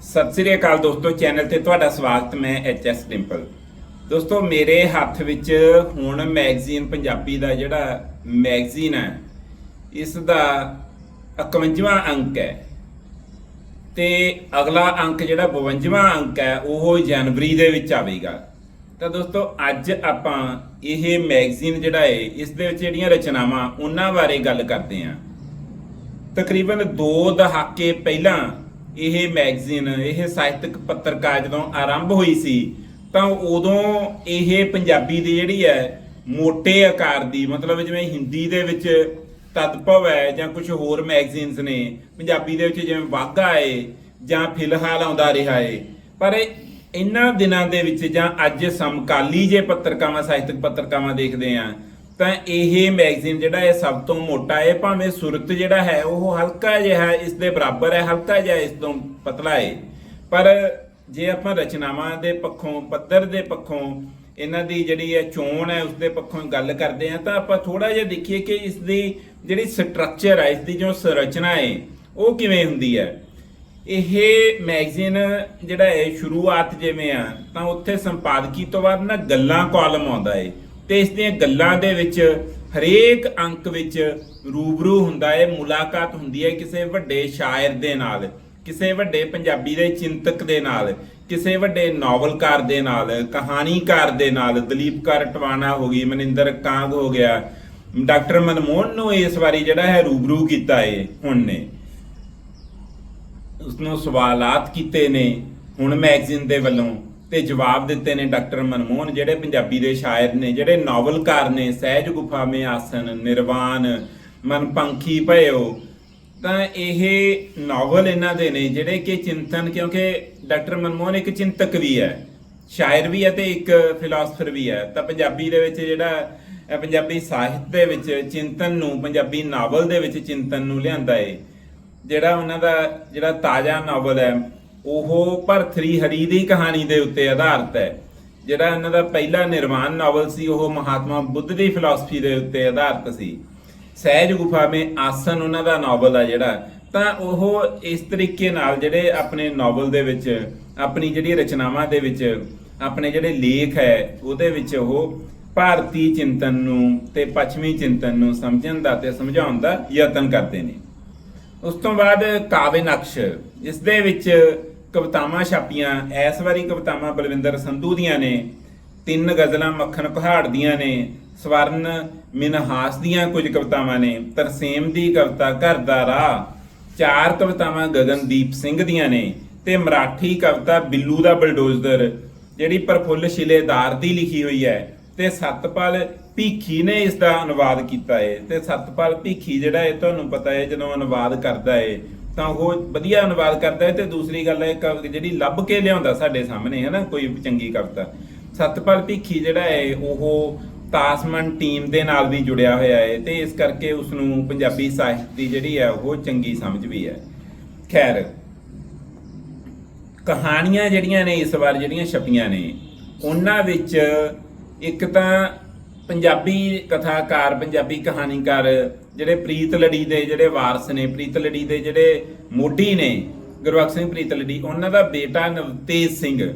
ਸਤਿ ਸ੍ਰੀ ਅਕਾਲ ਦੋਸਤੋ, ਚੈਨਲ ਤੇ ਤੁਹਾਡਾ ਸਵਾਗਤ, ਮੈਂ ਐਚ ਐਸ ਡਿੰਪਲ ਦੋਸਤੋ, ਮੇਰੇ ਹੱਥ ਵਿੱਚ ਹੁਣ ਮੈਗਜ਼ੀਨ, ਪੰਜਾਬੀ ਦਾ ਜਿਹੜਾ ਮੈਗਜ਼ੀਨ ਹੈ, ਇਸ ਦਾ 51ਵਾਂ ਅੰਕ ਹੈ। ਤੇ ਅਗਲਾ ਅੰਕ ਜਿਹੜਾ 52ਵਾਂ ਅੰਕ ਹੈ, ਉਹ ਜਨਵਰੀ ਦੇ ਵਿੱਚ ਆਵੇਗਾ। ਤਾਂ ਦੋਸਤੋ, ਅੱਜ ਆਪਾਂ ਇਹ ਮੈਗਜ਼ੀਨ ਜਿਹੜਾ ਹੈ ਇਸ ਦੇ ਵਿੱਚ ਜਿਹੜੀਆਂ ਰਚਨਾਵਾਂ, ਉਹਨਾਂ ਬਾਰੇ ਗੱਲ ਕਰਦੇ ਹਾਂ। ਤਕਰੀਬਨ 2 ਦਹਾਕੇ ਪਹਿਲਾਂ ਇਹ ਮੈਗਜ਼ੀਨ ਇਹ ਸਾਹਿਤਕ ਪੱਤਰਕਾਰ ਜਦੋਂ ਆਰੰਭ ਹੋਈ ਸੀ, ਤਾਂ ਉਦੋਂ ਇਹ ਪੰਜਾਬੀ ਦੀ ਜਿਹੜੀ ਹੈ ਮੋٹے ਆਕਾਰ ਦੀ, ਮਤਲਬ ਜਿਵੇਂ ਹਿੰਦੀ ਦੇ ਵਿੱਚ ਤਦਭਵ ਹੈ ਜਾਂ ਕੁਝ ਹੋਰ ਮੈਗਜ਼ੀਨਸ ਨੇ, ਪੰਜਾਬੀ ਦੇ ਵਿੱਚ ਜਿਵੇਂ ਵਾਗਾ ਏ ਜਾਂ ਫਿਲਹਾਲ ਆਉਂਦਾ ਰਿਹਾ ਏ, ਪਰ ਇਹਨਾਂ ਦਿਨਾਂ ਦੇ ਵਿੱਚ ਜਾਂ ਅੱਜ ਸਮਕਾਲੀ ਜੇ ਪੱਤਰਕਾਵਾਂ, ਸਾਹਿਤਕ ਪੱਤਰਕਾਵਾਂ ਦੇਖਦੇ ਆ ਤਾਂ ਇਹ ਮੈਗਜ਼ੀਨ ਜਿਹੜਾ ਹੈ ਸਭ ਤੋਂ ਮੋਟਾ ਹੈ ਭਾਵੇਂ ਸੁਰਤ ਜਿਹੜਾ ਹੈ ਉਹ ਹਲਕਾ ਜਿਹਾ ਹੈ, ਇਸ ਦੇ ਬਰਾਬਰ ਹੈ ਹਲਕਾ ਜਿਹਾ ਇਸ ਤੋਂ ਪਤਲਾ ਹੈ। ਪਰ ਜੇ ਆਪਾਂ ਰਚਨਾਵਾਂ ਦੇ ਪੱਖੋਂ ਪੱਧਰ ਦੇ ਪੱਖੋਂ ਇਹਨਾਂ ਦੀ ਜਿਹੜੀ ਹੈ ਚੋਣ ਹੈ ਉਸ ਦੇ ਪੱਖੋਂ ਗੱਲ ਕਰਦੇ ਆ ਤਾਂ ਆਪਾਂ ਥੋੜਾ ਜਿਹਾ ਦੇਖੀਏ ਕਿ ਇਸ ਦੀ ਜਿਹੜੀ ਸਟਰਕਚਰ ਹੈ ਇਸ ਦੀ ਜੋ ਸੰਰਚਨਾ ਹੈ ਉਹ ਕਿਵੇਂ ਹੁੰਦੀ ਹੈ। ਇਹ ਮੈਗਜ਼ੀਨ ਜਿਹੜਾ ਹੈ ਸ਼ੁਰੂਆਤ ਜਿਵੇਂ ਆ ਤਾਂ ਉੱਥੇ ਸੰਪਾਦਕੀ ਤੋਂ ਬਾਅਦ ਨਾ ਗੱਲਾਂ ਕਾਲਮ ਆਉਂਦਾ ਹੈ। ਤੇ ਇਸ ਦੀਆਂ ਗੱਲਾਂ ਦੇ ਵਿੱਚ ਹਰੇਕ ਅੰਕ ਵਿੱਚ ਰੂਬਰੂ ਹੁੰਦਾ ਹੈ, ਮੁਲਾਕਾਤ ਹੁੰਦੀ ਹੈ ਕਿਸੇ ਵੱਡੇ ਸ਼ਾਇਰ ਦੇ ਨਾਲ, ਕਿਸੇ ਵੱਡੇ ਪੰਜਾਬੀ ਦੇ ਚਿੰਤਕ ਦੇ ਨਾਲ, ਕਿਸੇ ਵੱਡੇ ਨਾਵਲਕਾਰ ਦੇ ਨਾਲ, ਕਹਾਣੀਕਾਰ ਦੇ ਨਾਲ, ਦਲੀਪਕਾਰ ਟਵਾਣਾ ਹੋ ਗਈ, ਮਨਿੰਦਰ ਕਾਂਗ ਹੋ ਗਿਆ, ਡਾਕਟਰ ਮਨਮੋਹਨ ਨੂੰ ਇਸ ਵਾਰੀ ਜਿਹੜਾ ਹੈ ਰੂਬਰੂ ਕੀਤਾ ਹੈ ਹੁਣ ਨੇ। ਉਸਨੂੰ ਸਵਾਲਾਤ ਕੀਤੇ ਨੇ, ਹੁਣ ਮੈਗਜ਼ੀਨ ਦੇ ਵੱਲੋਂ। ਤੇ ਜਵਾਬ ਦਿੱਤੇ ਨੇ ਡਾਕਟਰ ਮਨਮੋਹਨ, ਜਿਹੜੇ ਪੰਜਾਬੀ ਦੇ ਸ਼ਾਇਰ ਨੇ, ਜਿਹੜੇ ਨਾਵਲਕਾਰ ਨੇ, ਸਹਿਜ ਗੁਫਾ ਮੇ ਆਸਨ ਨਿਰਵਾਨ ਮਨਪੰਖੀ ਭਇਓ। ਤਾਂ ਇਹ ਨਾਵਲ ਇਹਨਾਂ ਦੇ ਨੇ, ਜਿਹੜੇ ਕਿ ਚਿੰਤਨ, ਕਿਉਂਕਿ ਡਾਕਟਰ ਮਨਮੋਹਨ ਇੱਕ ਚਿੰਤਕ ਵੀ ਹੈ, ਸ਼ਾਇਰ ਵੀ ਹੈ ਤੇ ਇੱਕ ਫਿਲਾਸਫਰ ਵੀ ਹੈ। ਤਾਂ ਪੰਜਾਬੀ ਦੇ ਵਿੱਚ ਜਿਹੜਾ ਪੰਜਾਬੀ ਸਾਹਿਤ ਦੇ ਵਿੱਚ ਚਿੰਤਨ ਨੂੰ, ਪੰਜਾਬੀ ਨਾਵਲ ਦੇ ਵਿੱਚ ਚਿੰਤਨ ਨੂੰ ਲਿਆਂਦਾ ਏ। ਜਿਹੜਾ ਉਹਨਾਂ ਦਾ, ਜਿਹੜਾ ਤਾਜ਼ਾ ਨਾਵਲ ਹੈ ਉਹ ਭਰਥਰੀ ਹਰੀ ਦੀ ਕਹਾਣੀ ਦੇ ਉੱਤੇ ਆਧਾਰਿਤ ਹੈ। ਜਿਹੜਾ ਇਹਨਾਂ ਦਾ ਪਹਿਲਾ ਨਿਰਵਾਣ ਨਾਵਲ ਸੀ, ਉਹ ਮਹਾਤਮਾ ਬੁੱਧ ਦੀ ਫਿਲਾਸਫੀ ਦੇ ਉੱਤੇ ਆਧਾਰਿਤ ਸੀ। ਸਹਿਜ ਗੁਫਾ ਮੇ ਆਸਨ ਉਹਨਾਂ ਦਾ ਨਾਵਲ ਆ ਜਿਹੜਾ। ਤਾਂ ਉਹ ਇਸ ਤਰੀਕੇ ਨਾਲ ਜਿਹੜੇ ਆਪਣੇ ਨਾਵਲ ਦੇ ਵਿੱਚ, ਆਪਣੀ ਜਿਹੜੀ ਰਚਨਾਵਾਂ ਦੇ ਵਿੱਚ, ਆਪਣੇ ਜਿਹੜੇ ਲੇਖ ਹੈ, ਉਹਦੇ ਵਿੱਚ ਉਹ ਭਾਰਤੀ ਚਿੰਤਨ ਨੂੰ ਤੇ ਪੱਛਮੀ ਚਿੰਤਨ ਨੂੰ ਸਮਝਣ ਦਾ ਤੇ ਸਮਝਾਉਣ ਦਾ ਯਤਨ ਕਰਦੇ ਨੇ। ਉਸ ਤੋਂ ਬਾਅਦ ਕਾਵਿ ਨਕਸ਼। ਇਸ ਦੇ ਵਿੱਚ ਕਵਿਤਾਵਾਂ ਛਾਪੀਆਂ। ਇਸ ਵਾਰੀ ਕਵਿਤਾਵਾਂ ਬਲਵਿੰਦਰ ਸੰਧੂ ਦੀਆਂ ਨੇ। ਤਿੰਨ ਗਜ਼ਲਾਂ ਮੱਖਣ ਪਹਾੜ ਦੀਆਂ ਨੇ। ਸਵਰਨ ਮਿਨਹਾਸ ਦੀਆਂ ਕੁਝ ਕਵਿਤਾਵਾਂ ਨੇ। ਤਰਸੇਮ ਦੀ ਕਵਿਤਾ ਘਰ ਦਾ ਰਾਹ। ਚਾਰ ਕਵਿਤਾਵਾਂ ਗਗਨਦੀਪ ਸਿੰਘ ਦੀਆਂ ਨੇ ਤੇ ਮਰਾਠੀ ਕਵਿਤਾ ਬਿੱਲੂ ਦਾ ਬਲਡੋਜ਼ਰ, ਜਿਹੜੀ ਪ੍ਰਫੁੱਲ ਸ਼ਿਲੇਦਾਰ ਦੀ ਲਿਖੀ ਹੋਈ ਹੈ ਤੇ ਸਤਪਾਲ ਭੀਖੀ ਨੇ ਇਸ ਦਾ ਅਨੁਵਾਦ ਕੀਤਾ ਹੈ ਤੇ ਸਤਪਾਲ ਭੀਖੀ ਜਿਹੜਾ ਹੈ ਤੁਹਾਨੂੰ ਪਤਾ ਹੈ ਜਦੋਂ ਅਨੁਵਾਦ ਕਰਦਾ ਹੈ ਤਾਂ ਉਹ ਵਧੀਆ ਅਨੁਵਾਦ ਕਰਦਾ ਹੈ ਤੇ ਦੂਸਰੀ ਗੱਲ ਹੈ ਕਵ- ਜਿਹੜੀ ਲੱਭ ਕੇ ਲਿਆਉਂਦਾ ਸਾਡੇ ਸਾਹਮਣੇ ਹੈ ਨਾ ਕੋਈ ਚੰਗੀ ਕਵਿਤਾ। ਸਤਪਾਲ ਭੀਖੀ ਜਿਹੜਾ ਹੈ, ਉਹ ਤਾਸਮਨ ਟੀਮ ਦੇ ਨਾਲ ਵੀ ਜੁੜਿਆ ਹੋਇਆ ਹੈ ਤੇ ਇਸ ਕਰਕੇ ਉਸ ਨੂੰ ਪੰਜਾਬੀ ਸਾਹਿਤ ਦੀ ਜਿਹੜੀ ਹੈ, ਉਹ ਚੰਗੀ ਸਮਝ ਵੀ ਹੈ। ਖੈਰ, ਕਹਾਣੀਆਂ ਜਿਹੜੀਆਂ ਨੇ, ਇਸ ਵਾਰ ਜਿਹੜੀਆਂ ਛਪੀਆਂ ਨੇ, ਉਹਨਾਂ ਵਿੱਚ ਇੱਕ ਤਾਂ ਪੰਜਾਬੀ ਕਥਾਕਾਰ, ਪੰਜਾਬੀ ਕਹਾਣੀਕਾਰ ਜਿਹੜੇ ਪ੍ਰੀਤ ਲੜੀ ਦੇ ਜਿਹੜੇ ਵਾਰਸ ਨੇ, ਪ੍ਰੀਤ ਲੜੀ ਦੇ ਜਿਹੜੇ ਮੋਢੀ ਨੇ ਗੁਰਬਖਸ਼ ਸਿੰਘ ਪ੍ਰੀਤ ਲੜੀ, ਉਹਨਾਂ ਦਾ ਬੇਟਾ ਨਵਤੇਜ ਸਿੰਘ,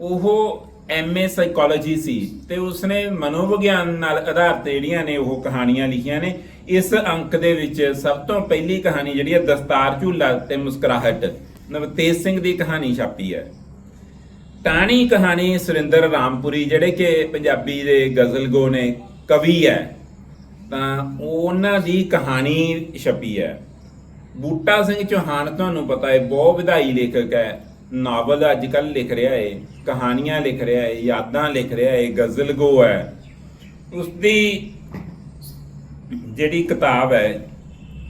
ਉਹ ਐਮਏ ਸਾਈਕੋਲੋਜੀ ਸੀ ਤੇ ਉਸਨੇ ਮਨੋਵਿਗਿਆਨ ਨਾਲ ਆਧਾਰਿਤ ਜਿਹੜੀਆਂ ਨੇ ਉਹ ਕਹਾਣੀਆਂ ਲਿਖੀਆਂ ਨੇ, ਇਸ ਅੰਕ ਦੇ ਵਿੱਚ ਸਭ ਤੋਂ ਪਹਿਲੀ ਕਹਾਣੀ ਜਿਹੜੀ ਹੈ ਦਸਤਾਰ ਝੂਲਾ ਤੇ ਮੁਸਕਰਾਹਟ, ਨਵਤੇਜ ਸਿੰਘ ਦੀ ਕਹਾਣੀ ਛਾਪੀ ਹੈ। ਟਾਣੀ ਕਹਾਣੀ ਸੁਰਿੰਦਰ ਰਾਮਪੁਰੀ, ਜਿਹੜੇ ਕਿ ਪੰਜਾਬੀ ਦੇ ਗਜ਼ਲਗੋ ਨੇ, ਕਵੀ ਹੈ। ਤਾਂ ਉਹਨਾਂ ਦੀ ਕਹਾਣੀ ਛਪੀ ਹੈ। ਬੂਟਾ ਸਿੰਘ ਚੌਹਾਨ, ਤੁਹਾਨੂੰ ਪਤਾ ਹੈ ਬਹੁਤ ਵਿਧਾਈ ਲੇਖਕ ਹੈ। ਨਾਵਲ ਅੱਜ ਕੱਲ ਲਿਖ ਰਿਹਾ ਹੈ ਕਹਾਣੀਆਂ ਲਿਖ ਰਿਹਾ ਹੈ ਯਾਦਾਂ ਲਿਖ ਰਿਹਾ ਹੈ ਗਜ਼ਲਗੋ ਹੈ। ਉਸ ਦੀ ਜਿਹੜੀ ਕਿਤਾਬ ਹੈ,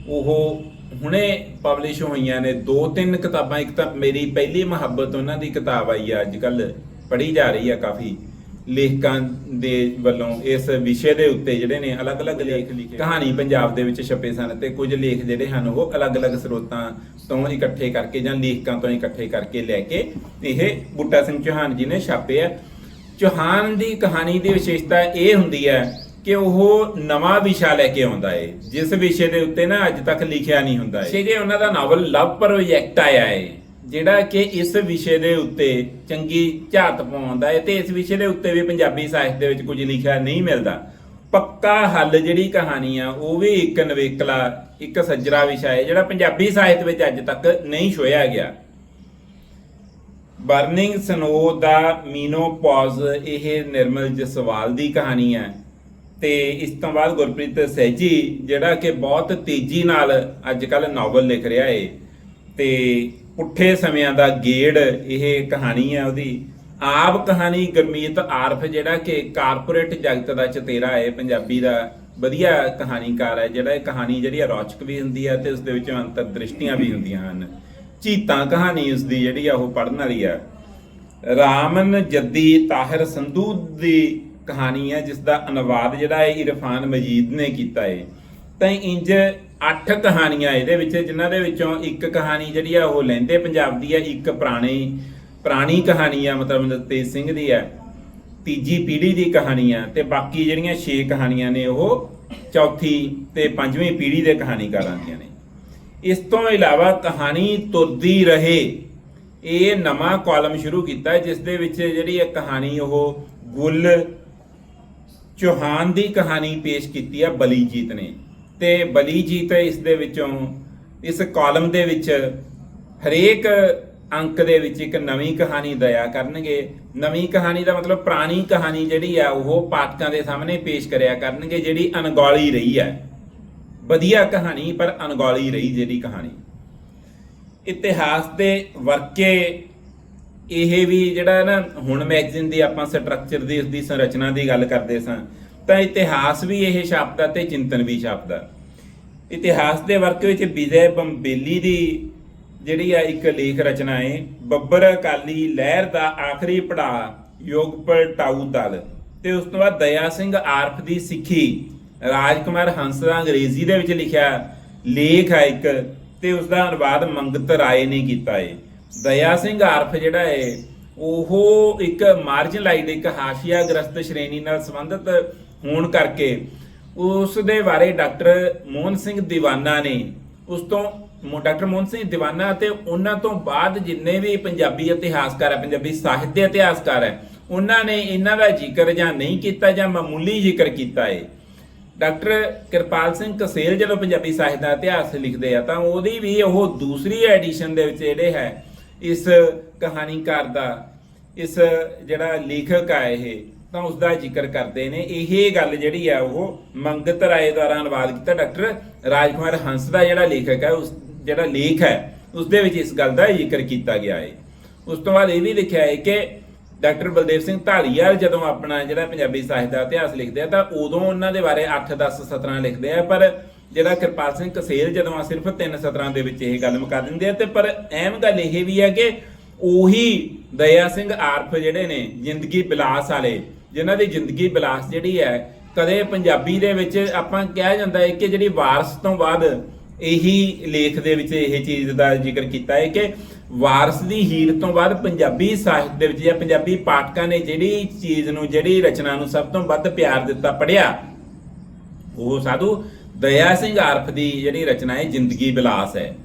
ਉਹ ਹੁਣੇ ਪਬਲਿਸ਼ ਹੋਈਆਂ ਨੇ ਦੋ ਤਿੰਨ ਕਿਤਾਬਾਂ ਇੱਕ ਤਾਂ ਮੇਰੀ ਪਹਿਲੀ ਮੁਹੱਬਤ ਉਹਨਾਂ ਦੀ ਕਿਤਾਬ ਆਈ ਆ ਅੱਜ ਕੱਲ ਪੜ੍ਹੀ ਜਾ ਰਹੀ ਆ ਕਾਫੀ। ਲੇਖਕਾਂ ਦੇ ਵੱਲੋਂ ਇਸ ਵਿਸ਼ੇ ਦੇ ਉੱਤੇ ਜਿਹੜੇ ਨੇ ਅਲੱਗ-ਅਲੱਗ ਲੇਖ ਲਿਖੇ ਕਹਾਣੀ ਪੰਜਾਬ ਦੇ ਵਿੱਚ ਛਪੇ ਸਨ ਤੇ ਕੁਝ ਲੇਖ ਜਿਹੜੇ ਹਨ ਉਹ ਅਲੱਗ-ਅਲੱਗ ਸਰੋਤਾਂ ਤੋਂ ਇਕੱਠੇ ਕਰਕੇ ਜਾਂ ਲੇਖਕਾਂ ਤੋਂ ਇਕੱਠੇ ਕਰਕੇ ਲੈ ਕੇ ਇਹ ਬੁੱਟਾ ਸਿੰਘ ਚੌਹਾਨ ਜੀ ਨੇ ਛਾਪੇ ਆ। ਚੌਹਾਨ ਦੀ ਕਹਾਣੀ ਦੀ ਵਿਸ਼ੇਸ਼ਤਾ ਇਹ ਹੁੰਦੀ ਹੈ ਕਿ ਉਹ ਨਵਾਂ ਵਿਸ਼ਾ ਲੈ ਕੇ ਆਉਂਦਾ ਏ, ਜਿਸ ਵਿਸ਼ੇ ਦੇ ਉੱਤੇ ਨਾ ਅੱਜ ਤੱਕ ਲਿਖਿਆ ਨਹੀਂ ਹੁੰਦਾ ਏ। ਜਿਹੜੇ ਉਹਨਾਂ ਦਾ ਨਾਵਲ ਲਵ ਪ੍ਰੋਜੈਕਟ ਆਇਆ ਏ, ਜਿਹੜਾ ਕਿ ਇਸ ਵਿਸ਼ੇ ਦੇ ਉੱਤੇ ਚੰਗੀ ਝਾਤ ਪਾਉਂਦਾ ਹੈ ਤੇ ਇਸ ਵਿਸ਼ੇ ਦੇ ਉੱਤੇ ਵੀ ਪੰਜਾਬੀ ਸਾਹਿਤ ਦੇ ਵਿੱਚ ਕੁਝ ਲਿਖਿਆ ਨਹੀਂ ਮਿਲਦਾ। ਪੱਕਾ ਹੱਲ ਜਿਹੜੀ ਕਹਾਣੀ ਆ, ਉਹ ਵੀ ਇੱਕ ਨਵੇਕਲਾ, ਇੱਕ ਸੱਜਰਾ ਵਿਸ਼ਾ ਹੈ ਜਿਹੜਾ ਪੰਜਾਬੀ ਸਾਹਿਤ ਵਿੱਚ ਅੱਜ ਤੱਕ ਨਹੀਂ ਛੋਇਆ ਗਿਆ। ਬਰਨਿੰਗ ਸਨੋ ਦਾ ਮੀਨੋ ਮੀਨੋਪੌਜ਼ ਇਹ ਨਿਰਮਲ ਜਸਵਾਲ ਦੀ ਕਹਾਣੀ ਹੈ ਤੇ ਇਸ ਤੋਂ ਬਾਅਦ ਗੁਰਪ੍ਰੀਤ ਸਹਿਜੀ ਜਿਹੜਾ ਕਿ ਬਹੁਤ ਤੇਜ਼ੀ ਨਾਲ ਅੱਜ ਕੱਲ ਨਾਵਲ ਲਿਖ ਰਿਹਾ ਏ। ਤੇ ਪੁੱਠੇ ਸਮਿਆਂ ਦਾ ਗੇੜ ਇਹ ਕਹਾਣੀ ਹੈ ਉਹਦੀ। ਆਪ ਕਹਾਣੀ ਗਰਮੀਤ ਆਰਫ, ਜਿਹੜਾ ਕਿ ਕਾਰਪੋਰੇਟ ਜਗਤ ਦਾ ਚਤੇਰਾ ਹੈ ਪੰਜਾਬੀ ਦਾ ਵਧੀਆ ਕਹਾਣੀਕਾਰ ਹੈ, ਜਿਹੜਾ ਇਹ ਕਹਾਣੀ ਜਿਹੜੀ ਹੈ ਰੌਚਕ ਵੀ ਹੁੰਦੀ ਹੈ ਤੇ ਉਸ ਦੇ ਵਿੱਚ ਅੰਤਰਦ੍ਰਿਸ਼ਟੀਆਂ ਵੀ ਹੁੰਦੀਆਂ ਹਨ। ਚੀਤਾਂ ਕਹਾਣੀ ਉਸ ਦੀ ਜਿਹੜੀ ਆ, ਉਹ ਪੜਨ ਵਾਲੀ ਆ। ਰਾਮਨ ਜੱਦੀ ਤਾਹਿਰ ਸੰਧੂ ਦੀ ਕਹਾਣੀ ਹੈ ਜਿਸ ਦਾ ਅਨੁਵਾਦ ਜਿਹੜਾ ਹੈ, ਇਰਫਾਨ ਮਜੀਦ ਨੇ ਕੀਤਾ ਹੈ ਤਾਂ ਇੰਜ ਅੱਠ ਕਹਾਣੀਆਂ ਇਹਦੇ ਵਿੱਚ, ਜਿਨ੍ਹਾਂ ਦੇ ਵਿੱਚੋਂ ਇੱਕ ਕਹਾਣੀ ਜਿਹੜੀ ਆ, ਉਹ ਲੈਂਦੇ ਪੰਜਾਬ ਦੀ ਹੈ ਇੱਕ ਪੁਰਾਣੀ ਪੁਰਾਣੀ ਕਹਾਣੀ ਆ, ਮਤਲਬ ਤੇਜ ਸਿੰਘ ਦੀ ਹੈ ਤੀਜੀ ਪੀੜ੍ਹੀ ਦੀ ਕਹਾਣੀ ਆ, ਤੇ ਬਾਕੀ ਜਿਹੜੀਆਂ 6 ਕਹਾਣੀਆਂ ਨੇ, ਉਹ ਚੌਥੀ ਤੇ ਪੰਜਵੀਂ ਪੀੜ੍ਹੀ ਦੇ ਕਹਾਣੀਕਾਰਾਂ ਦੀਆਂ ਨੇ। ਇਸ ਤੋਂ ਇਲਾਵਾ ਕਹਾਣੀ ਤੁਰਦੀ ਰਹੇ, ਇਹ ਨਵਾਂ ਕਾਲਮ ਸ਼ੁਰੂ ਕੀਤਾ, ਜਿਸ ਦੇ ਵਿੱਚ ਜਿਹੜੀ ਇਹ ਕਹਾਣੀ, ਉਹ ਗੁੱਲ ਚੌਹਾਨ ਦੀ ਕਹਾਣੀ ਪੇਸ਼ ਕੀਤੀ ਆ ਬਲੀਜੀਤ ਨੇ। ਤੇ ਬਲੀਜੀਤ ਇਸ ਦੇ ਵਿੱਚੋਂ, ਇਸ ਕਾਲਮ ਦੇ ਵਿੱਚ ਹਰੇਕ ਅੰਕ ਦੇ ਵਿੱਚ ਇੱਕ ਨਵੀਂ ਕਹਾਣੀ ਦਇਆ ਕਰਨਗੇ। ਨਵੀਂ ਕਹਾਣੀ ਦਾ ਮਤਲਬ ਪੁਰਾਣੀ ਕਹਾਣੀ ਜਿਹੜੀ ਆ, ਉਹ ਪਾਠਕਾਂ ਦੇ ਸਾਹਮਣੇ ਪੇਸ਼ ਕਰਿਆ ਕਰਨਗੇ, ਜਿਹੜੀ ਅਣਗੌਲੀ ਰਹੀ ਹੈ। ਵਧੀਆ ਕਹਾਣੀ, ਪਰ ਅਣਗੌਲੀ ਰਹੀ ਜਿਹੜੀ ਕਹਾਣੀ। ਇਤਿਹਾਸ ਦੇ ਵਰਕੇ ਇਹ ਵੀ ਜਿਹੜਾ ਨਾ ਹੁਣ ਮੈਗਜ਼ੀਨ ਦੀ ਆਪਾਂ ਸਟਰਕਚਰ ਦੀ, ਉਸਦੀ ਸੰਰਚਨਾ ਦੀ ਗੱਲ ਕਰਦੇ ਸਾਂ, ਤਾਂ ਇਤਿਹਾਸ ਵੀ ਇਹ ਛਾਪਦਾ ਤੇ ਚਿੰਤਨ ਵੀ ਛਾਪਦਾ। ਇਤਿਹਾਸ ਦੇ ਵਰਕ ਵਿੱਚ ਵਿਜੇ ਬੰਬੇਲੀ ਦੀ ਜਿਹੜੀ ਆ ਇੱਕ ਲੇਖ ਰਚਨਾ ਹੈ ਬੱਬਰ ਅਕਾਲੀ ਲਹਿਰ ਦਾ ਆਖਰੀ ਪੜਾਅ ਯੋਗਪਲ ਟਾਊ ਦਲ ਤੇ ਉਸ ਤੋਂ ਬਾਅਦ ਦਇਆ ਸਿੰਘ ਆਰਫ ਦੀ ਸਿੱਖੀ, ਰਾਜਕੁਮਾਰ ਹੰਸ ਦਾ ਅੰਗਰੇਜ਼ੀ ਦੇ ਵਿੱਚ ਲਿਖਿਆ ਲੇਖ ਹੈ ਇੱਕ ਤੇ ਉਸ ਦਾ ਅਨੁਵਾਦ ਮੰਗਤ ਰਾਏ ਨੇ ਕੀਤਾ ਹੈ ਦਇਆ ਸਿੰਘ ਆਰਫ ਜਿਹੜਾ ਹੈ ਉਹ ਇੱਕ ਮਾਰਜਨਲਾਈਜ਼ਡ, ਇੱਕ ਹਾਸ਼ੀਆ ਗ੍ਰਸਤ ਸ਼੍ਰੇਣੀ ਨਾਲ ਸੰਬੰਧਿਤ ਹੋਣ ਕਰਕੇ ਉਸ ਦੇ ਬਾਰੇ ਡਾਕਟਰ ਮੋਹਨ ਸਿੰਘ ਦੀਵਾਨਾ ਨੇ ਉਸ ਤੋਂ ਮੋ- ਡਾਕਟਰ ਮੋਹਨ ਸਿੰਘ ਦੀਵਾਨਾ ਅਤੇ ਉਹਨਾਂ ਤੋਂ ਬਾਅਦ ਜਿੰਨੇ ਵੀ ਪੰਜਾਬੀ ਇਤਿਹਾਸਕਾਰ ਹੈ, ਪੰਜਾਬੀ ਸਾਹਿਤ ਦੇ ਇਤਿਹਾਸਕਾਰ ਹੈ, ਉਹਨਾਂ ਨੇ ਇਹਨਾਂ ਦਾ ਜ਼ਿਕਰ ਜਾਂ ਨਹੀਂ ਕੀਤਾ ਜਾਂ ਮਾਮੂਲੀ ਜ਼ਿਕਰ ਕੀਤਾ ਹੈ ਡਾਕਟਰ ਕਿਰਪਾਲ ਸਿੰਘ ਕਸੇਲ ਜਦੋਂ ਪੰਜਾਬੀ ਸਾਹਿਤ ਦਾ ਇਤਿਹਾਸ ਲਿਖਦੇ ਆ ਤਾਂ ਉਹਦੀ ਵੀ ਉਹ ਦੂਸਰੀ ਐਡੀਸ਼ਨ ਦੇ ਵਿੱਚ ਜਿਹੜੇ ਹੈ ਇਸ ਕਹਾਣੀਕਾਰ ਦਾ, ਇਸ ਜਿਹੜਾ ਲੇਖਕ ਆ ਇਹ, ਤਾਂ ਉਸ ਦਾ ਜ਼ਿਕਰ ਕਰਦੇ ਨੇ। ਇਹ ਗੱਲ ਜਿਹੜੀ ਆ, ਉਹ ਮੰਗਤ ਰਾਏ ਦੁਆਰਾ ਅਨੁਵਾਦ ਕੀਤਾ ਡਾਕਟਰ ਰਾਜਕੁਮਾਰ ਹੰਸ ਦਾ ਜਿਹੜਾ ਲੇਖਕ ਹੈ ਉਸ ਜਿਹੜਾ ਲੇਖ ਹੈ ਉਸ ਦੇ ਵਿੱਚ ਇਸ ਗੱਲ ਦਾ ਜ਼ਿਕਰ ਕੀਤਾ ਗਿਆ ਹੈ। ਉਸ ਤੋਂ ਬਾਅਦ ਇਹ ਵੀ ਲਿਖਿਆ ਹੈ ਕਿ ਡਾਕਟਰ ਬਲਦੇਵ ਸਿੰਘ ਢਾਲੀਵਾਲ ਜਦੋਂ ਆਪਣਾ ਜਿਹੜਾ ਪੰਜਾਬੀ ਸਾਹਿਤ ਦਾ ਇਤਿਹਾਸ ਲਿਖਦੇ ਆ, ਤਾਂ ਉਦੋਂ ਉਹਨਾਂ ਦੇ ਬਾਰੇ 8 10 ਸਤਰਾਂ ਲਿਖਦੇ ਆ, ਪਰ ਜਿਹੜਾ ਕਿਰਪਾਲ ਸਿੰਘ ਕਸੇਲ ਜਦੋਂ ਸਿਰਫ 3 ਸਤਰਾਂ ਦੇ ਵਿੱਚ ਇਹ ਗੱਲ ਮੁਕਾ ਦਿੰਦੇ ਆ, ਤੇ ਪਰ ਅਹਿਮ ਗੱਲ ਇਹ ਵੀ ਹੈ ਕਿ ਉਹੀ ਦਇਆ ਸਿੰਘ ਆਰਫ ਜਿਹੜੇ ਨੇ, ਜ਼ਿੰਦਗੀ ਬਿਲਾਸ ਵਾਲੇ, ਜਿਨ੍ਹਾਂ ਦੀ ਜ਼ਿੰਦਗੀ ਬਿਲਾਸ ਜਿਹੜੀ ਹੈ, ਕਦੇ ਪੰਜਾਬੀ ਦੇ ਵਿੱਚ ਆਪਾਂ ਕਿਹਾ ਜਾਂਦਾ ਹੈ ਕਿ ਜਿਹੜੀ ਵਾਰਸ ਤੋਂ ਬਾਅਦ ਇਹੀ ਲੇਖ ਦੇ ਵਿੱਚ ਇਹ ਚੀਜ਼ ਦਾ ਜ਼ਿਕਰ ਕੀਤਾ ਹੈ ਕਿ ਵਾਰਸ ਦੀ ਹੀਰ ਤੋਂ ਬਾਅਦ ਪੰਜਾਬੀ ਸਾਹਿਤ ਦੇ ਵਿੱਚ ਜਾਂ ਪੰਜਾਬੀ ਪਾਠਕਾਂ ਨੇ ਜਿਹੜੀ ਚੀਜ਼ ਨੂੰ, ਜਿਹੜੀ ਰਚਨਾ ਨੂੰ ਸਭ ਤੋਂ ਵੱਧ ਪਿਆਰ ਦਿੱਤਾ ਪੜਿਆ ਉਹ ਸਾਧੂ ਦਇਆ ਸਿੰਘ ਆਰਫ ਦੀ ਜਿਹੜੀ ਰਚਨਾ ਹੈ, ਜ਼ਿੰਦਗੀ ਬਿਲਾਸ ਹੈ।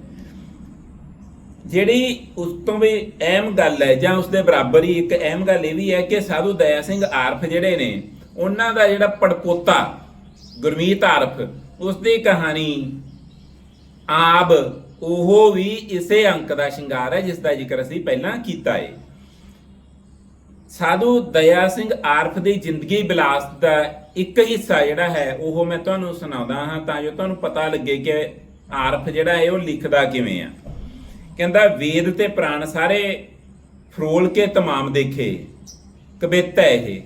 ਜਿਹੜੀ ਉਸ ਤੋਂ ਵੀ ਅਹਿਮ ਗੱਲ ਹੈ ਜਾਂ ਉਸ ਦੇ ਬਰਾਬਰ ਹੀ ਇੱਕ ਅਹਿਮ ਗੱਲ ਇਹ ਵੀ ਹੈ ਕਿ ਸਾਧੂ ਦਇਆ ਸਿੰਘ ਆਰਫ ਜਿਹੜੇ ਨੇ, ਉਹਨਾਂ ਦਾ ਜਿਹੜਾ ਪੜਪੋਤਾ ਗੁਰਮੀਤ ਆਰਫ ਉਸ ਦੀ ਕਹਾਣੀ ਆਬ, ਉਹ ਵੀ ਇਸੇ ਅੰਕ ਦਾ ਸ਼ਿੰਗਾਰ ਹੈ ਜਿਸ ਦਾ ਜ਼ਿਕਰ ਅਸੀਂ ਪਹਿਲਾਂ ਕੀਤਾ ਹੈ ਸਾਧੂ ਦਇਆ ਸਿੰਘ ਆਰਫ ਦੀ ਜ਼ਿੰਦਗੀ ਬਿਲਾਸ ਦਾ ਇੱਕ ਹਿੱਸਾ ਜਿਹੜਾ ਹੈ, ਉਹ ਮੈਂ ਤੁਹਾਨੂੰ ਸੁਣਾਉਂਦਾ ਹਾਂ ਤਾਂ ਜੋ ਤੁਹਾਨੂੰ ਪਤਾ ਲੱਗੇ ਕਿ ਆਰਫ ਜਿਹੜਾ ਹੈ, ਉਹ ਲਿਖਦਾ ਕਿਵੇਂ ਆ। ਕਹਿੰਦਾ, ਵੇਦ ਤੇ ਪ੍ਰਾਣ ਸਾਰੇ ਫਰੋਲ ਕੇ ਤਮਾਮ ਦੇਖੇ ਕਵਿਤਾ ਇਹ।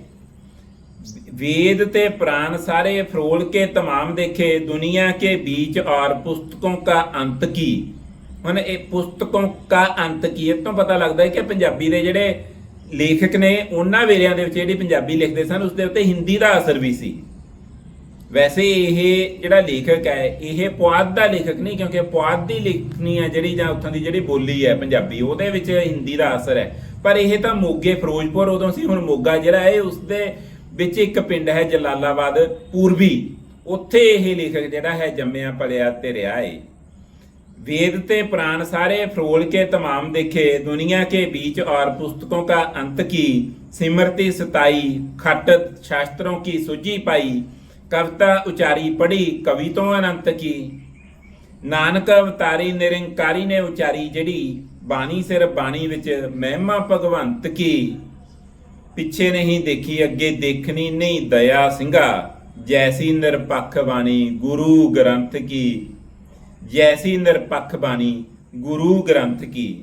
ਵੇਦ ਤੇ ਪ੍ਰਾਣ ਸਾਰੇ ਫਰੋਲ ਕੇ ਤਮਾਮ ਦੇਖੇ, ਦੁਨੀਆ ਕੇ ਵਿੱਚ ਔਰ ਪੁਸਤਕੋਂ ਕਾ ਅੰਤ ਕੀ? ਹੁਣ ਇਹ ਪੁਸਤਕੋਂ ਕਾ ਅੰਤ ਕੀ, ਇਹ ਤੋਂ ਪਤਾ ਲੱਗਦਾ ਹੈ ਕਿ ਪੰਜਾਬੀ ਦੇ ਜਿਹੜੇ ਲੇਖਕ ਨੇ ਉਹਨਾਂ ਵੇਲਿਆਂ ਦੇ ਵਿੱਚ ਜਿਹੜੀ ਪੰਜਾਬੀ ਲਿਖਦੇ ਸਨ ਉਸ ਦੇ ਉੱਤੇ ਹਿੰਦੀ ਦਾ ਅਸਰ ਵੀ ਸੀ। ਵੈਸੇ ਇਹ ਜਿਹੜਾ ਲੇਖਕ ਹੈ, ਇਹ ਪੁਆਧ ਦਾ ਲੇਖਕ ਨਹੀਂ, ਕਿਉਂਕਿ ਪੁਆਧ ਦੀ ਲਿਖਣੀ ਹੈ ਜਿਹੜੀ ਜਾਂ ਉੱਥੋਂ ਦੀ ਜਿਹੜੀ ਬੋਲੀ ਹੈ ਪੰਜਾਬੀ, ਉਹਦੇ ਵਿੱਚ ਹਿੰਦੀ ਦਾ ਅਸਰ ਹੈ। ਪਰ ਇਹ ਤਾਂ ਮੋਗੇ, ਫਿਰੋਜ਼ਪੁਰ, ਉਦੋਂ ਸੀ, ਹੁਣ ਮੋਗਾ ਜਿਹੜਾ ਹੈ ਉਸ ਦੇ ਵਿੱਚ ਇੱਕ ਪਿੰਡ ਹੈ ਜਲਾਲਾਬਾਦ, ਪੂਰਬੀ। ਉੱਥੇ ਇਹ ਲੇਖਕ ਜਿਹੜਾ ਹੈ ਜੰਮਿਆ ਪਲਿਆ ਤੇ ਰਿਹਾ ਹੈ वेद ते पुराण सारे फरोल के तमाम देखे दुनिया के बीच और पुस्तकों का अंत की सिमरती सताई खट शास्त्रों की सूझी पाई कविता उचारी पढ़ी कवि तो अनंत की ਨਾਨਕ ਅਵਤਾਰੀ ਨਿਰੰਕਾਰੀ ਨੇ ਉਚਾਰੀ ਜਿਹੜੀ ਬਾਣੀ ਸਿਰ ਬਾਣੀ ਵਿੱਚ ਮਹਿਮਾ ਭਗਵੰਤ ਕੀ ਪਿੱਛੇ ਨਹੀਂ ਦੇਖੀ ਅੱਗੇ ਦੇਖਣੀ ਨਹੀਂ ਦਇਆ ਸਿੰਘਾ ਜੈਸੀ ਨਿਰਪੱਖ ਬਾਣੀ ਗੁਰੂ ਗ੍ਰੰਥ ਕੀ ਜੈਸੀ ਨਿਰਪੱਖ ਬਾਣੀ ਗੁਰੂ ਗ੍ਰੰਥ ਕੀ।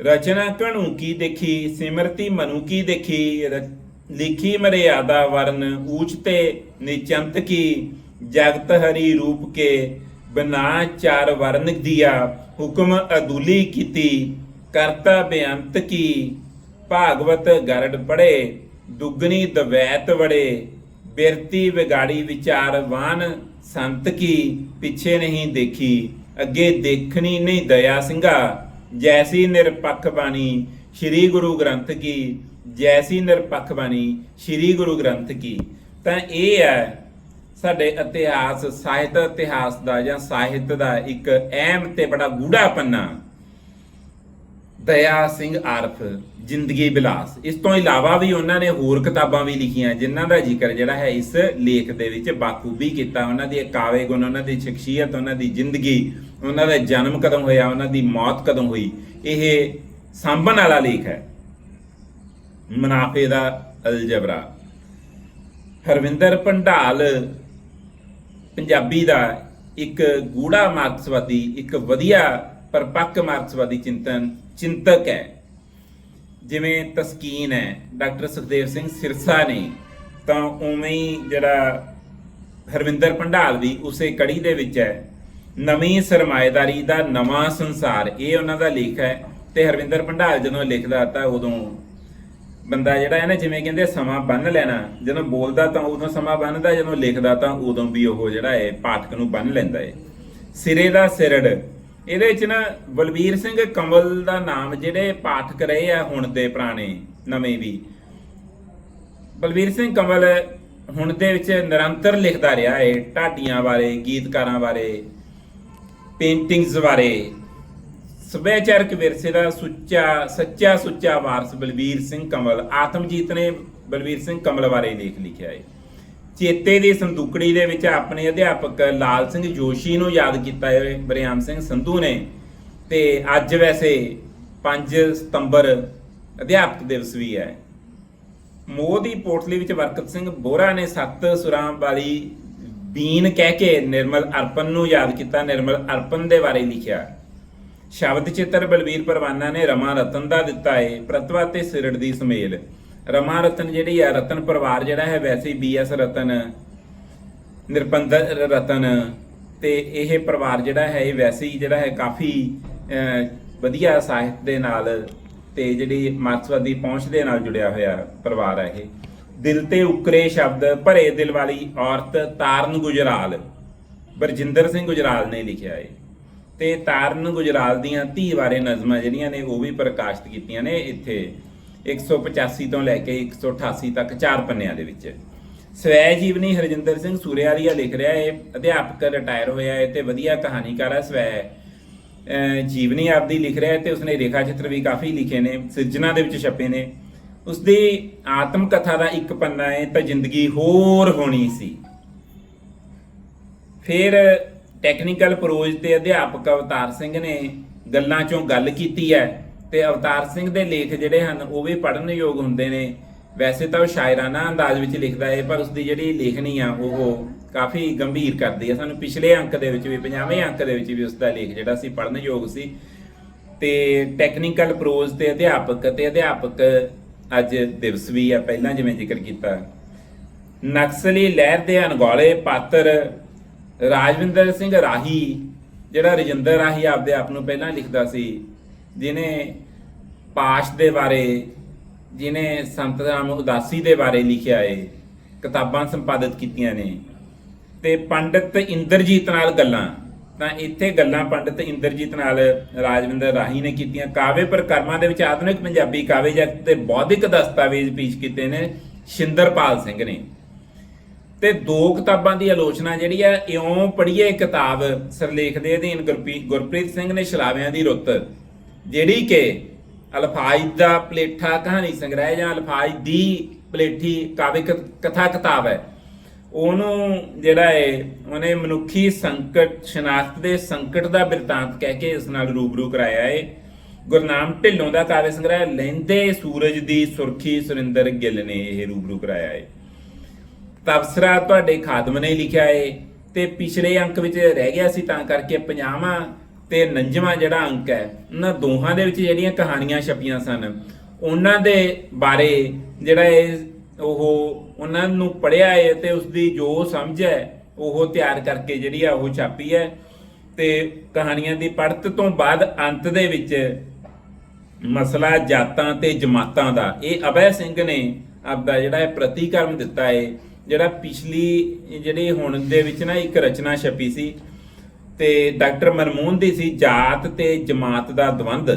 ਰਚਨਾ ਕਣੂ ਕੀ ਦੇਖੀ, ਸਿਮਰਤੀ ਮਨੂ ਕੀ ਦੇਖੀ ਲਿਖੀ ਮਰਿਆਦਾ ਵਰਨ ਊਚ ਤੇ ਨਿਚੰਤ ਕੀ। ਜਗਤ ਹਰੀ ਰੂਪ ਕੇ ਬਨਾ ਚਾਰ ਵਰਨ ਦਿਆ, ਹੁਕਮ ਅਦੁਲੀ ਕੀਤੀ, ਕਰਤਾ ਬੇਅੰਤ ਕੀ। ਭਾਗਵਤ ਗਰੜ ਪੜੇ ਦੁਗਣੀ ਦਵੈਤ ਵੜੇ, ਬਿਰਤੀ ਵਿਗਾੜੀ ਵਿਚਾਰਵਾਨ ਸੰਤ ਕੀ ਪਿੱਛੇ ਨਹੀਂ ਦੇਖੀ, ਅੱਗੇ ਦੇਖਣੀ ਨਹੀਂ ਦਇਆ ਸਿੰਘਾ। ਜੈਸੀ ਨਿਰਪੱਖ ਬਾਣੀ ਸ੍ਰੀ ਗੁਰੂ ਗ੍ਰੰਥ ਕੀ, ਜੈਸੀ ਨਿਰਪੱਖ ਬਾਣੀ ਸ੍ਰੀ ਗੁਰੂ ਗ੍ਰੰਥ ਕੀ। ਤਾਂ ਇਹ ਹੈ, ਸਾਡੇ ਇਤਿਹਾਸ, ਸਾਹਿਤ ਇਤਿਹਾਸ ਦਾ ਜਾਂ ਸਾਹਿਤ ਦਾ ਇੱਕ ਅਹਿਮ ਤੇ ਬੜਾ ਗੂੜਾ ਪੰਨਾ ਦਇਆ ਸਿੰਘ ਆਰਫ। ਜ਼ਿੰਦਗੀ ਬਿਲਾਸ। ਇਸ ਤੋਂ ਇਲਾਵਾ ਵੀ ਉਹਨਾਂ ਨੇ ਹੋਰ ਕਿਤਾਬਾਂ ਵੀ ਲਿਖੀਆਂ, ਜਿਨ੍ਹਾਂ ਦਾ ਜ਼ਿਕਰ ਜਿਹੜਾ ਹੈ ਇਸ ਲੇਖ ਦੇ ਵਿੱਚ ਬਾਖੂਬੀ ਕੀਤਾ। ਉਹਨਾਂ ਦੇ ਕਾਵੇ ਗੁਣ, ਉਹਨਾਂ ਦੀ ਸ਼ਖਸੀਅਤ, ਉਹਨਾਂ ਦੀ ਜ਼ਿੰਦਗੀ, ਉਹਨਾਂ ਦਾ ਜਨਮ ਕਦੋਂ ਹੋਇਆ, ਉਹਨਾਂ ਦੀ ਮੌਤ ਕਦੋਂ ਹੋਈ, ਇਹ ਸਾਂਭਣ ਵਾਲਾ ਲੇਖ ਹੈ। ਮੁਨਾਫੇ ਦਾ ਅਲਜਬਰਾ। ਹਰਵਿੰਦਰ ਭੰਡਾਲ ਪੰਜਾਬੀ ਦਾ ਇੱਕ ਗੂੜਾ ਮਾਰਕਸਵਾਦੀ, ਇੱਕ ਵਧੀਆ ਪਰਪੱਕ ਮਾਰਕਸਵਾਦੀ ਚਿੰਤਨ ਚਿੰਤਕ ਹੈ। ਜਿਵੇਂ ਤਸਕੀਨ ਹੈ, ਡਾਕਟਰ ਸੁਖਦੇਵ ਸਿੰਘ ਸਿਰਸਾ ਨੇ, ਤਾਂ ਉਵੇਂ ਹੀ ਜਿਹੜਾ ਹਰਵਿੰਦਰ ਭੰਡਾਲ ਵੀ ਉਸੇ ਕੜੀ ਦੇ ਵਿੱਚ ਹੈ, ਨਵੀਂ ਸਰਮਾਏਦਾਰੀ ਦਾ ਨਵਾਂ ਸੰਸਾਰ, ਇਹ ਉਹਨਾਂ ਦਾ ਲੇਖ ਹੈ ਤੇ ਹਰਵਿੰਦਰ ਭੰਡਾਲ ਜਦੋਂ ਲਿਖਦਾ ਤਾਂ ਉਦੋਂ ਬੰਦਾ ਜਿਹੜਾ ਹੈ ਨਾ, ਜਿਵੇਂ ਕਹਿੰਦੇ ਸਮਾਂ ਬੰਨ ਲੈਣਾ, ਜਦੋਂ ਬੋਲਦਾ ਤਾਂ ਉਦੋਂ ਸਮਾਂ ਬੰਨਦਾ, ਜਦੋਂ ਲਿਖਦਾ ਤਾਂ ਉਦੋਂ ਵੀ ਉਹ ਜਿਹੜਾ ਹੈ, ਪਾਠਕ ਨੂੰ ਬੰਨ ਲੈਂਦਾ ਹੈ। ਸਿਰੇ ਦਾ ਸਿਰੜ ਇਹਦੇ ਵਿੱਚ ਨਾ ਬਲਬੀਰ ਸਿੰਘ ਕੰਵਲ ਦਾ ਨਾਮ ਜਿਹੜੇ ਪਾਠਕ ਰਹੇ ਆ ਹੁਣ ਦੇ ਪੁਰਾਣੇ, ਨਵੇਂ ਵੀ। ਬਲਬੀਰ ਸਿੰਘ ਕੰਵਲ ਹੁਣ ਦੇ ਵਿੱਚ ਨਿਰੰਤਰ ਲਿਖਦਾ ਰਿਹਾ ਹੈ ਢਾਡੀਆਂ ਬਾਰੇ, ਗੀਤਕਾਰਾਂ ਬਾਰੇ ਪੇਂਟਿੰਗਸ ਬਾਰੇ। ਸੱਭਿਆਚਾਰਕ ਵਿਰਸੇ ਦਾ ਸੁੱਚਾ, ਸੱਚਾ ਸੁੱਚਾ ਵਾਰਸ ਬਲਬੀਰ ਸਿੰਘ ਕਮਲ ਆਤਮਜੀਤ ਨੇ ਬਲਬੀਰ ਸਿੰਘ ਕਮਲ ਬਾਰੇ ਲੇਖ ਲਿਖਿਆ ਹੈ ਚੇਤੇ ਦੀ ਸੰਦੂਕੜੀ ਦੇ ਵਿੱਚ ਆਪਣੇ ਅਧਿਆਪਕ ਲਾਲ ਸਿੰਘ ਜੋਸ਼ੀ ਨੂੰ ਯਾਦ ਕੀਤਾ ਹੈ, ਬਰਿਆਮ ਸਿੰਘ ਸੰਧੂ ਨੇ। ਤੇ ਅੱਜ ਵੈਸੇ 5 ਸਤੰਬਰ ਅਧਿਆਪਕ ਦਿਵਸ ਵੀ ਹੈ। ਮੋਹ ਦੀ ਪੋਟਲੀ ਵਿੱਚ ਬਰਕਤ ਸਿੰਘ ਬੋਰਾ ਨੇ ਸੱਤ ਸੁਰਾਂ ਵਾਲੀ ਬੀਨ ਕਹਿ ਕੇ ਨਿਰਮਲ ਅਰਪਨ ਨੂੰ ਯਾਦ ਕੀਤਾ। ਨਿਰਮਲ ਅਰਪਨ ਦੇ ਬਾਰੇ ਲਿਖਿਆ, ਸ਼ਬਦ ਚਿੱਤਰ ਬਲਵੀਰ ਪਰਵਾਨਾ ਨੇ ਰਮਾ ਰਤਨ ਦਾ ਦਿੱਤਾ ਹੈ ਪ੍ਰਤਵਾ ਤੇ ਸਿਰੜ ਦੀ ਸਮੇਲ। ਰਮਾ ਰਤਨ ਜਿਹੜੀ ਆ, ਰਤਨ ਪਰਿਵਾਰ ਜਿਹੜਾ ਹੈ, ਵੈਸੇ ਹੀ ਬੀਐਸ ਰਤਨ, ਨਿਰਪੰਦਰ ਰਤਨ, ਤੇ ਇਹ ਪਰਿਵਾਰ ਜਿਹੜਾ ਹੈ, ਇਹ ਵੈਸੇ ਹੀ ਜਿਹੜਾ ਹੈ, ਕਾਫੀ ਵਧੀਆ ਸਾਹਿਤ ਦੇ ਨਾਲ ਤੇ ਜਿਹੜੀ ਮਾਰਕਸਵਾਦੀ ਪਹੁੰਚ ਦੇ ਨਾਲ ਜੁੜਿਆ ਹੋਇਆ ਪਰਿਵਾਰ ਹੈ ਇਹ। ਦਿਲ ਤੇ ਉਕਰੇ ਸ਼ਬਦ, ਭਰੇ ਦਿਲ ਵਾਲੀ ਔਰਤ ਤਾਰਨ ਗੁਜਰਾਲ, ਬਰਜਿੰਦਰ ਸਿੰਘ ਗੁਜਰਾਲ ਨੇ ਲਿਖਿਆ ਹੈ ਤੇ ਤਾਰਨ ਗੁਜਰਾਲ ਦੀਆਂ ਧੀ ਬਾਰੇ ਨਜ਼ਮਾਂ ਜਿਹੜੀਆਂ ਨੇ, ਉਹ ਵੀ ਪ੍ਰਕਾਸ਼ਿਤ ਕੀਤੀਆਂ ਨੇ ਇੱਥੇ। 185 ਤੋਂ ਲੈ ਕੇ 188 ਤੱਕ ਚਾਰ ਪੰਨਿਆਂ ਦੇ ਵਿੱਚ। ਸਵੈ ਜੀਵਨੀ ਹਰਜਿੰਦਰ ਸਿੰਘ ਸੂਰਿਆਲੀਆ ਲਿਖ ਰਿਹਾ ਹੈ, ਅਧਿਆਪਕ ਰਿਟਾਇਰ ਹੋਇਆ ਹੈ ਤੇ ਵਧੀਆ ਕਹਾਣੀਕਾਰ ਹੈ, ਸਵੈ ਜੀਵਨੀ ਆਪਦੀ ਲਿਖ ਰਿਹਾ ਹੈ ਤੇ ਉਸਨੇ ਰੇਖਾ ਚਿੱਤਰ ਵੀ ਕਾਫੀ ਲਿਖੇ ਨੇ, ਸਿਰਜਣਾ ਦੇ ਵਿੱਚ ਛਪੇ ਨੇ। ਉਸਦੀ ਆਤਮ ਕਥਾ ਦਾ ਇੱਕ ਪੰਨਾ ਹੈ ਤਾਂ ਜ਼ਿੰਦਗੀ ਹੋਰ ਹੋਣੀ ਸੀ। ਫਿਰ ਟੈਕਨੀਕਲ ਪ੍ਰੋਜ ਤੇ ਅਧਿਆਪਕ ਅਵਤਾਰ ਸਿੰਘ ਨੇ ਗੱਲਾਂ ਚੋਂ ਗੱਲ ਕੀਤੀ ਹੈ। ਤੇ ਅਵਤਾਰ ਸਿੰਘ ਦੇ ਲੇਖ ਜਿਹੜੇ ਹਨ, ਉਹ ਵੀ ਪੜ੍ਹਨ ਯੋਗ ਹੁੰਦੇ ਨੇ। ਵੈਸੇ ਤਾਂ ਉਹ ਸ਼ਾਇਰਾਨਾ ਅੰਦਾਜ਼ ਵਿੱਚ ਲਿਖਦਾ ਹੈ ਪਰ ਉਸਦੀ ਜਿਹੜੀ ਲੇਖਣੀ ਆ, ਉਹ ਕਾਫੀ ਗੰਭੀਰ ਕਰਦੀ ਹੈ ਸਾਨੂੰ ਪਿਛਲੇ ਅੰਕ ਦੇ ਵਿੱਚ ਵੀ 50ਵੇਂ ਅੰਕ ਦੇ ਵਿੱਚ ਵੀ ਉਸਦਾ ਲੇਖ ਜਿਹੜਾ ਸੀ, ਪੜ੍ਹਨ ਯੋਗ ਸੀ। ਤੇ ਟੈਕਨੀਕਲ ਪ੍ਰੋਜ ਤੇ ਅਧਿਆਪਕ ਤੇ ਅਧਿਆਪਕ ਅੱਜ ਦਿਵਸ ਵੀ ਆ, ਪਹਿਲਾਂ ਜਿਵੇਂ ਜ਼ਿਕਰ ਕੀਤਾ। ਨਕਸਲੀ ਲਹਿਰ ਦੇ ਅਣਗੌਲੇ ਪਾਤਰ ਰਾਜਵਿੰਦਰ ਸਿੰਘ ਰਾਹੀ, ਜਿਹੜਾ ਰਜਿੰਦਰ ਰਾਹੀ ਆਪਦੇ ਆਪ ਨੂੰ ਪਹਿਲਾਂ ਲਿਖਦਾ ਸੀ ਜਿਨੇ ਪਾਸ਼ ਦੇ ਬਾਰੇ ਜਿਨੇ ਸੰਤ ਰਾਮ ਉਦਾਸੀ ਦੇ ਬਾਰੇ ਲਿਖਿਆ ਏ, ਕਿਤਾਬਾਂ ਸੰਪਾਦਿਤ ਕੀਤੀਆਂ ਨੇ। ਤੇ ਪੰਡਿਤ ਇੰਦਰਜੀਤ ਨਾਲ ਗੱਲਾਂ, ਤਾਂ ਇੱਥੇ ਗੱਲਾਂ ਪੰਡਿਤ ਇੰਦਰਜੀਤ ਨਾਲ ਰਾਜਵਿੰਦਰ ਰਾਹੀ ਨੇ ਕੀਤੀਆਂ। ਕਾਵੇ ਪ੍ਰਕਰਮਾਂ ਦੇ ਵਿੱਚ ਆਧੁਨਿਕ ਪੰਜਾਬੀ ਕਾਵੇ ਜਗਤ ਤੇ ਬੌਧਿਕ ਦਸਤਾਵੇਜ਼ ਪੇਸ਼ ਕੀਤੇ ਨੇ ਸ਼ਿੰਦਰਪਾਲ ਸਿੰਘ ਨੇ। ਤੇ ਦੋ ਕਿਤਾਬਾਂ ਦੀ ਆਲੋਚਨਾ ਜਿਹੜੀ ਆ, ਇਉਂ ਪੜ੍ਹੀਏ ਕਿਤਾਬ ਸਰਲੇਖ ਦੇ ਅਧੀਨ ਗੁਰਪ੍ਰੀ- ਗੁਰਪ੍ਰੀਤ ਸਿੰਘ ਨੇ ਸ਼ਲਾਵਿਆਂ ਦੀ ਰੁੱਤ। ਜਿਹੜੀ ਕਿ ਅਲਫਾਜ਼ ਦਾ ਪਲੇਠਾ ਕਹਾਣੀ ਸੰਗ੍ਰਹਿ ਜਾਂ ਅਲਫਾਜ਼ ਦੀ ਪਲੇਠੀ ਕਾਵਿਕ ਕਥਾ ਕਿਤਾਬ ਹੈ, ਉਹਨੂੰ ਜਿਹੜਾ ਹੈ ਉਹਨੇ ਮਨੁੱਖੀ ਸੰਕਟ, ਸ਼ਨਾਖਤ ਦੇ ਸੰਕਟ ਦਾ ਬਿਰਤਾਂਤ ਕਹਿ ਕੇ ਇਸ ਨਾਲ ਰੂਬਰੂ ਕਰਾਇਆ ਹੈ ਗੁਰਨਾਮ ਢਿੱਲੋਂ ਦਾ ਕਾਵਿ ਸੰਗ੍ਰਹਿ, ਲੈਂਦੇ ਸੂਰਜ ਦੀ ਸੁਰਖੀ ਸੁਰਿੰਦਰ ਗਿੱਲ ਨੇ ਇਹ ਰੂਬਰੂ ਕਰਾਇਆ ਹੈ ਤਬਸਰਾ ਤੁਹਾਡੇ ਖਾਦਮ ਨੇ ਲਿਖਿਆ ਏ ਤੇ ਪਿਛਲੇ ਅੰਕ ਵਿੱਚ ਰਹਿ ਗਿਆ ਸੀ, ਤਾਂ ਕਰਕੇ 50ਵਾਂ ਤੇ 49ਵਾਂ ਜਿਹੜਾ ਅੰਕ ਹੈ, ਉਹਨਾਂ ਦੋਹਾਂ ਦੇ ਵਿੱਚ ਜਿਹੜੀਆਂ ਕਹਾਣੀਆਂ ਛਪੀਆਂ ਸਨ, ਉਹਨਾਂ ਦੇ ਬਾਰੇ ਜਿਹੜਾ ਇਹ ਉਹ ਉਹਨਾਂ ਨੂੰ ਪੜਿਆ ਹੈ ਤੇ ਉਸ ਦੀ ਜੋ ਸਮਝ ਹੈ, ਉਹ ਤਿਆਰ ਕਰਕੇ ਜਿਹੜੀ ਆ ਉਹ ਛਾਪੀ ਹੈ। ਤੇ ਕਹਾਣੀਆਂ ਦੀ ਪੜਤ ਤੋਂ ਬਾਅਦ ਅੰਤ ਦੇ ਵਿੱਚ ਮਸਲਾ ਜਾਤਾਂ ਤੇ ਜਮਾਤਾਂ ਦਾ, ਇਹ ਅਭੈ ਸਿੰਘ ਨੇ ਆਪਦਾ ਜਿਹੜਾ ਇਹ ਪ੍ਰਤੀਕਰਮ ਦਿੱਤਾ ਹੈ, ਜਿਹੜਾ ਪਿਛਲੀ ਜਿਹੜੀ ਹੁਣ ਦੇ ਵਿੱਚ ਨਾ ਇੱਕ ਰਚਨਾ ਛਪੀ ਸੀ ਤੇ ਡਾਕਟਰ ਮਨਮੋਹਨ ਦੀ ਸੀ ਜਾਤ ਤੇ ਜਮਾਤ ਦਾ ਦਵੰਦ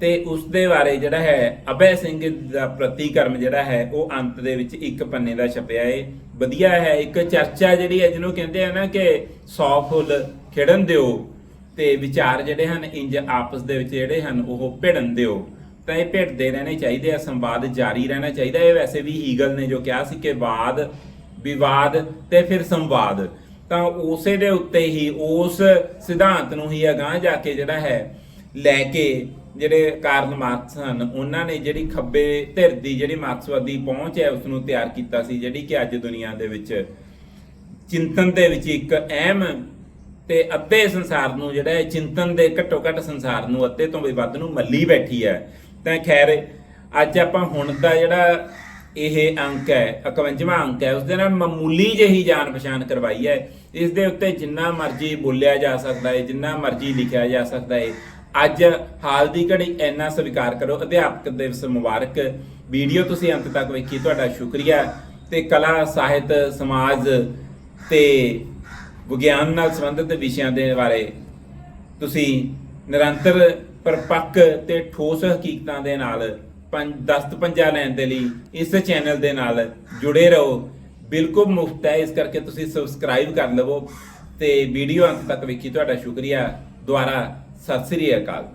ਤੇ ਉਸ ਦੇ ਬਾਰੇ ਜਿਹੜਾ ਹੈ ਅਭੈ ਸਿੰਘ ਦਾ ਪ੍ਰਤੀਕਰਮ ਜਿਹੜਾ ਹੈ ਉਹ ਅੰਤ ਦੇ ਵਿੱਚ ਇੱਕ ਪੰਨੇ ਦਾ ਛਪਿਆ ਏ। ਵਧੀਆ ਹੈ, ਇੱਕ ਚਰਚਾ ਜਿਹੜੀ ਹੈ ਜਿਹਨੂੰ ਕਹਿੰਦੇ ਆ ਨਾ ਕਿ 100 ਫੁੱਲ ਖਿੜਨ ਦਿਓ ਤੇ ਵਿਚਾਰ ਜਿਹੜੇ ਹਨ ਇੰਜ ਆਪਸ ਦੇ ਵਿੱਚ ਜਿਹੜੇ ਹਨ ਉਹ ਭਿੜਨ ਦਿਓ। ਤਾਂ ਇਹ ਭਿੜਦੇ ਰਹਿਣੇ ਚਾਹੀਦੇ ਆ, ਸੰਵਾਦ ਜਾਰੀ ਰਹਿਣਾ ਚਾਹੀਦਾ। ਇਹ ਵੈਸੇ ਵੀ ਹੀਗਲ ਨੇ ਜੋ ਕਿਹਾ ਸੀ ਕਿ ਵਾਦ, ਵਿਵਾਦ ਤੇ ਫਿਰ ਸੰਵਾਦ। ਤਾਂ ਉਸੇ ਦੇ ਉੱਤੇ ਹੀ ਉਸ ਸਿਧਾਂਤ ਨੂੰ ਹੀ ਅਗਾਂਹ ਜਾ ਕੇ ਜਿਹੜਾ ਹੈ, ਲੈ ਕੇ ਜਿਹੜੇ ਕਾਰਨ ਮਾਰਕਸ ਹਨ, ਉਹਨਾਂ ਨੇ ਜਿਹੜੀ ਖੱਬੇ ਧਿਰ ਦੀ ਜਿਹੜੀ ਮਾਰਕਸਵਾਦੀ ਪਹੁੰਚ ਹੈ ਉਸ ਨੂੰ ਤਿਆਰ ਕੀਤਾ ਸੀ, ਜਿਹੜੀ ਕਿ ਅੱਜ ਦੁਨੀਆ ਦੇ ਵਿੱਚ ਚਿੰਤਨ ਦੇ ਵਿੱਚ ਇੱਕ ਅਹਿਮ ਤੇ ਅੱਧੇ ਸੰਸਾਰ ਨੂੰ ਜਿਹੜਾ ਹੈ, ਚਿੰਤਨ ਦੇ ਘੱਟੋ ਘੱਟ ਸੰਸਾਰ ਨੂੰ ਅੱਧੇ ਤੋਂ ਵੀ ਵੱਧ ਨੂੰ ਮੱਲੀ ਬੈਠੀ ਹੈ। ਤਾਂ ਖੈਰ, ਅੱਜ ਆਪਾਂ ਹੁਣ ਦਾ ਜਿਹੜਾ ਇਹ ਅੰਕ ਹੈ 51ਵਾਂ ਅੰਕ ਹੈ ਉਸ ਦੇ ਨਾਲ ਮਾਮੂਲੀ ਜਿਹੀ ਜਾਣ ਪਛਾਣ ਕਰਵਾਈ ਹੈ। ਇਸ ਦੇ ਉੱਤੇ ਜਿੰਨਾ ਮਰਜ਼ੀ ਬੋਲਿਆ ਜਾ ਸਕਦਾ ਹੈ ਜਿੰਨਾ ਮਰਜ਼ੀ ਲਿਖਿਆ ਜਾ ਸਕਦਾ ਹੈ ਅੱਜ ਹਾਲ ਦੀ ਘੜੀ ਇੰਨਾ ਸਵੀਕਾਰ ਕਰੋ, ਅਧਿਆਪਕ ਦਿਵਸ ਮੁਬਾਰਕ। ਵੀਡੀਓ ਤੁਸੀਂ ਅੰਤ ਤੱਕ ਵੇਖੀ, ਤੁਹਾਡਾ ਸ਼ੁਕਰੀਆ। ਤੇ ਕਲਾ, ਸਾਹਿਤ, ਸਮਾਜ ਤੇ ਵਿਗਿਆਨ ਨਾਲ ਸੰਬੰਧਿਤ ਵਿਸ਼ਿਆਂ ਦੇ ਬਾਰੇ ਤੁਸੀਂ ਨਿਰੰਤਰ ਪਰਪੱਕ ਤੇ ਠੋਸ ਹਕੀਕਤਾਂ ਦੇ ਨਾਲ ਪੰਜ ਦਸਤ ਪੰਜਾ ਲੈਣ ਦੇ ਲਈ ਇਸ ਚੈਨਲ ਦੇ ਨਾਲ ਜੁੜੇ ਰਹੋ। ਬਿਲਕੁਲ ਮੁਫਤ ਹੈ। ਇਸ ਕਰਕੇ ਤੁਸੀਂ ਸਬਸਕ੍ਰਾਈਬ ਕਰ ਲਵੋ ਤੇ ਵੀਡੀਓ ਅੰਤ ਤੱਕ ਵੇਖੀ। ਤੁਹਾਡਾ ਸ਼ੁਕਰੀਆ। ਦੁਆਰਾ ਸਤਿ ਸ੍ਰੀ ਅਕਾਲ।